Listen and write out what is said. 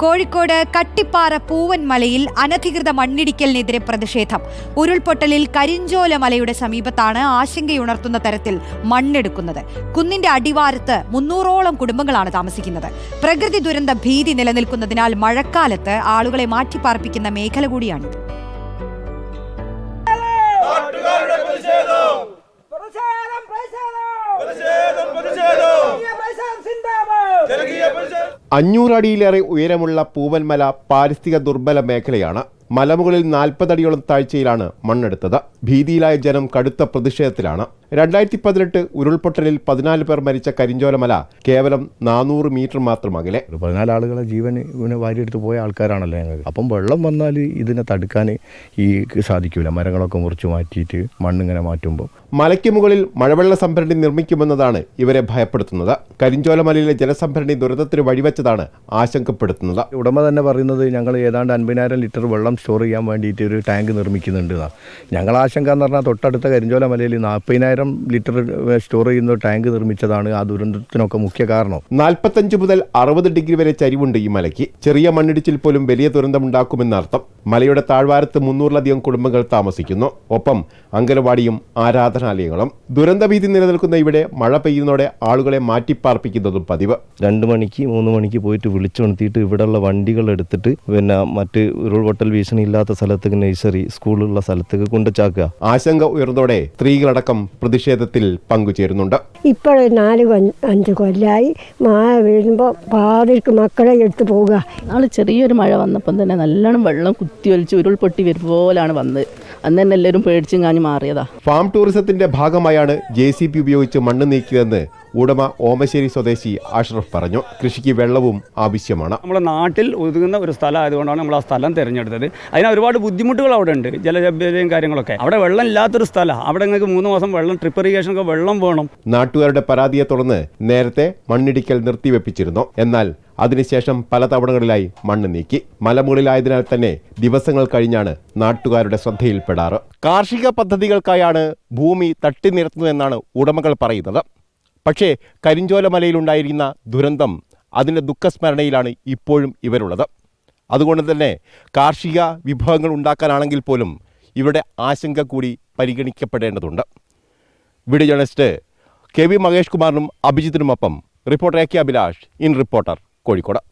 കോഴിക്കോട് കട്ടിപ്പാറ പൂവൻ മലയിൽ അനധികൃത മണ്ണിടിക്കലിനെതിരെ പ്രതിഷേധം. ഉരുൾപൊട്ടലിൽ കരിഞ്ചോല മലയുടെ സമീപത്താണ് ആശങ്കയുണർത്തുന്ന തരത്തിൽ മണ്ണെടുക്കുന്നത്. കുന്നിന്റെ അടിവാരത്ത് മുന്നൂറോളം കുടുംബങ്ങളാണ് താമസിക്കുന്നത്. പ്രകൃതി ദുരന്ത ഭീതി നിലനിൽക്കുന്നതിനാൽ മഴക്കാലത്ത് ആളുകളെ മാറ്റിപ്പാർപ്പിക്കുന്ന മേഖല കൂടിയാണിത്. അഞ്ഞൂറടിയിലേറെ ഉയരമുള്ള പൂവൻമല പാരിസ്ഥിതിക ദുർബല മേഖലയാണ്. മലമുകളിൽ നാൽപ്പതടിയോളം താഴ്ചയിലാണ് മണ്ണെടുത്തത്. ഭീതിയിലായ ജനം കടുത്ത പ്രതിഷേധത്തിലാണ്. രണ്ടായിരത്തി പതിനെട്ട് ഉരുൾപൊട്ടലിൽ പതിനാല് പേർ മരിച്ച കരിഞ്ചോലമല കേവലം നാനൂറ് മീറ്റർ മാത്രം അകലെ. പതിനാല് ആളുകളെ ജീവൻ ഇവനെ വാരിയെടുത്ത് പോയ ആൾക്കാരാണല്ലോ ഞങ്ങൾ. അപ്പം വെള്ളം വന്നാൽ ഇതിനെ തടുക്കാൻ ഈ സാധിക്കില്ല മരങ്ങളൊക്കെ മുറിച്ച് മാറ്റിയിട്ട് മണ്ണിങ്ങനെ മാറ്റുമ്പോൾ മലയ്ക്ക് മുകളിൽ മഴവെള്ള സംഭരണി നിർമ്മിക്കുമെന്നതാണ് ഇവരെ ഭയപ്പെടുത്തുന്നത്. കരിഞ്ചോലമലയിലെ ജലസംഭരണി ദുരന്തത്തിന് വഴിവെച്ചതാണ് ആശങ്കപ്പെടുത്തുന്നത്. ഉടമ തന്നെ പറയുന്നത് ഞങ്ങൾ ഏതാണ്ട് അൻപതിനായിരം ലിറ്റർ വെള്ളം സ്റ്റോർ ചെയ്യാൻ വേണ്ടിയിട്ട് ഒരു ടാങ്ക് നിർമ്മിക്കുന്നുണ്ട് ഞങ്ങൾ ആശങ്ക എന്ന് പറഞ്ഞാൽ തൊട്ടടുത്ത കരിഞ്ചോല മലയിൽ നാൽപ്പതിനായിരം ലിറ്റർ സ്റ്റോർ ചെയ്യുന്ന ടാങ്ക് നിർമ്മിച്ചതാണ് ആ ദുരന്തത്തിനൊക്കെ മുഖ്യ കാരണം. നാൽപ്പത്തഞ്ച് മുതൽ അറുപത് ഡിഗ്രി വരെ ചരിവുണ്ട് ഈ മലയ്ക്ക്. ചെറിയ മണ്ണിടിച്ചിൽ പോലും വലിയ ദുരന്തമുണ്ടാക്കുമെന്നർത്ഥം. മലയുടെ താഴ്വാരത്ത് മുന്നൂറിലധികം കുടുംബങ്ങൾ താമസിക്കുന്നു. ഒപ്പം അംഗനവാടിയും ആരാധനാലയങ്ങളും. ദുരന്തഭീതി നിലനിൽക്കുന്ന ഇവിടെ മഴ പെയ്യുന്നതോടെ ആളുകളെ മാറ്റിപ്പാർപ്പിക്കുന്നതും പതിവ്. രണ്ട് മണിക്ക് മൂന്ന് മണിക്ക് പോയിട്ട് വിളിച്ചുണർത്തിയിട്ട് ഇവിടെയുള്ള വണ്ടികൾ എടുത്തിട്ട് പിന്നെ മറ്റ് ഉരുൾപൊട്ടൽ ഭീഷണി ഇല്ലാത്ത സ്ഥലത്തേക്ക് നഴ്സറി സ്കൂളുള്ള സ്ഥലത്തേക്ക് കൊണ്ടുചാക്കുക ആശങ്ക ഉയർന്നതോടെ സ്ത്രീകളടക്കം പ്രതിഷേധത്തിൽ പങ്കുചേരുന്നുണ്ട്. ഇപ്പോൾ നാല് അഞ്ച് കൊല്ലായി മഴ വീഴുമ്പോൾ പാതിക്ക് മക്കളെ എടുത്തു പോവുക. നാളെ ചെറിയൊരു മഴ വന്നപ്പം തന്നെ നല്ലോണം വെള്ളം കുത്തിയൊലിച്ച് ഉരുൾപൊട്ടി വരുമ്പോലാണ് വന്നത്. അന്ന് തന്നെ എല്ലാവരും പേടിച്ചും കാഞ്ഞ് മാറിയതാ. ഫാം ടൂറിസത്തിന്റെ ഭാഗമായാണ് ജെ സി പി ഉപയോഗിച്ച് മണ്ണ് നീക്കിയതെന്ന് ഉടമ ഓമശ്ശേരി സ്വദേശി അഷ്റഫ് പറഞ്ഞു. കൃഷിക്ക് വെള്ളവും ആവശ്യമാണ്. നമ്മുടെ നാട്ടിൽ ഒതുങ്ങുന്ന ഒരു സ്ഥലം ആയതുകൊണ്ടാണ് നമ്മൾ ആ സ്ഥലം തിരഞ്ഞെടുത്തത്. അതിന് ഒരുപാട് ബുദ്ധിമുട്ടുകൾ അവിടെ ഉണ്ട്. ജലലഭ്യതയും കാര്യങ്ങളൊക്കെ. അവിടെ വെള്ളം ഇല്ലാത്തൊരു സ്ഥലം. അവിടെ നിങ്ങൾക്ക് മൂന്ന് മാസം വെള്ളം ട്രിപ്പ് ഇറിഗേഷനൊക്കെ വെള്ളം വേണം. നാട്ടുകാരുടെ പരാതിയെ തുടർന്ന് നേരത്തെ മണ്ണിടിക്കൽ നിർത്തിവെപ്പിച്ചിരുന്നു. എന്നാൽ അതിനുശേഷം പല തവണകളിലായി മണ്ണ് നീക്കി. മലമുകളിലായതിനാൽ തന്നെ ദിവസങ്ങൾ കഴിഞ്ഞാണ് നാട്ടുകാരുടെ ശ്രദ്ധയിൽപ്പെടാറ്. കാർഷിക പദ്ധതികൾക്കായാണ് ഭൂമി തട്ടിനിരത്തുന്നതെന്നാണ് ഉടമകൾ പറയുന്നത്. പക്ഷേ കരിഞ്ചോല മലയിലുണ്ടായിരുന്ന ദുരന്തം അതിന്റെ ദുഃഖസ്മരണയിലാണ് ഇപ്പോഴും ഇവരുള്ളത്. അതുകൊണ്ട് തന്നെ കാർഷിക വിഭവങ്ങൾ ഉണ്ടാക്കാനാണെങ്കിൽ പോലും ഇവരുടെ ആശങ്ക കൂടി പരിഗണിക്കപ്പെടേണ്ടതുണ്ട്. Video journalist K V Mahesh കുമാറിനും അഭിജിത്തിനുമൊപ്പം reporter A K Abhilash in reporter. Kozhikode.